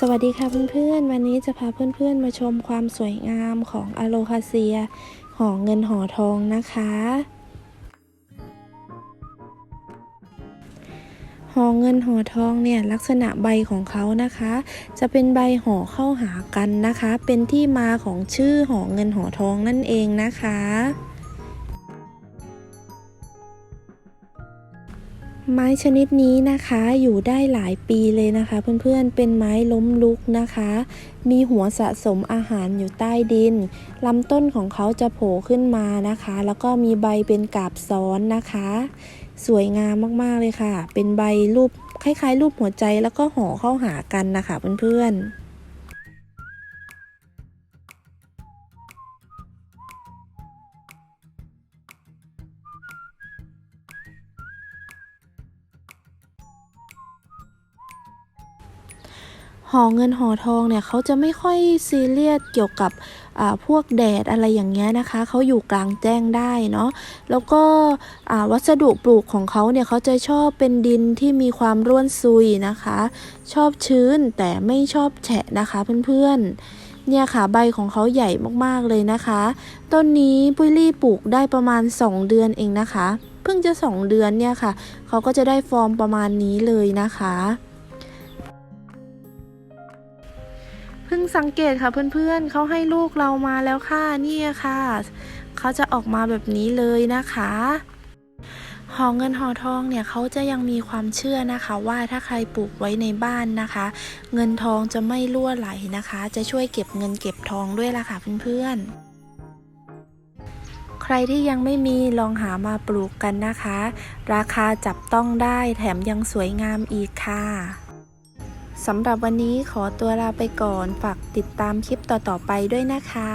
สวัสดีค่ะเพื่อนๆ วันนี้จะพาเพื่อนๆ มาชมความสวยงามของอะโลคาเซียหอเงินหอทองนะคะ หอเงินหอทองเนี่ยลักษณะใบของเขานะคะ จะเป็นใบห่อเข้าหากันนะคะ เป็นที่มาของชื่อหอเงินหอทองนั่นเองนะคะ ไม้ชนิดนี้นะคะอยู่ได้หลายปีเลยนะคะ เพื่อนๆเป็นไม้ล้มลุกนะคะ มีหัวสะสมอาหารอยู่ใต้ดินลำต้นของเขาจะโผล่ขึ้นมานะคะ แล้วก็มีใบเป็นกาบซ้อนนะคะ สวยงามมากๆเลยค่ะ เป็นใบรูปคล้ายๆ รูปหัวใจแล้วก็ห่อเข้าหากันนะคะเพื่อนๆ หอเงินหอทองเนี่ยเขาจะไม่ค่อยซีเรียสเกี่ยวกับพวกแดดอะไรอย่างเงี้ยนะคะเขาอยู่กลางแจ้งได้เนาะแล้วก็วัสดุปลูกของเขาเนี่ยเขาจะชอบเป็นดินที่มีความร่วนซุยนะคะ ชอบชื้นแต่ไม่ชอบแฉะนะคะเพื่อนๆเนี่ยค่ะใบของเขาใหญ่มากๆเลยนะคะ ต้นนี้ปุ้ยลี่ปลูกได้ประมาณ 2 เดือนเองนะคะ เพิ่งจะ 2 เดือนเนี่ยค่ะเขาก็จะได้ฟอร์มประมาณนี้เลยนะคะ เพิ่งสังเกตค่ะเพื่อนๆเขาให้ลูกเรามาแล้วค่ะนี่ค่ะเขาจะออกมาแบบนี้เลยนะคะหอเงินหอทองเนี่ยเขาจะยังมีความเชื่อนะคะว่าถ้าใครปลูกไว้ในบ้านนะคะ เงินทองจะไม่รั่วไหลนะคะ จะช่วยเก็บเงินเก็บทองด้วยล่ะค่ะเพื่อนๆ ใครที่ยังไม่มีลองหามาปลูกกันนะคะ ราคาจับต้องได้แถมยังสวยงามอีกค่ะ สำหรับวันนี้ขอตัวลาไปก่อน ฝากติดตามคลิปต่อๆไปด้วยนะคะ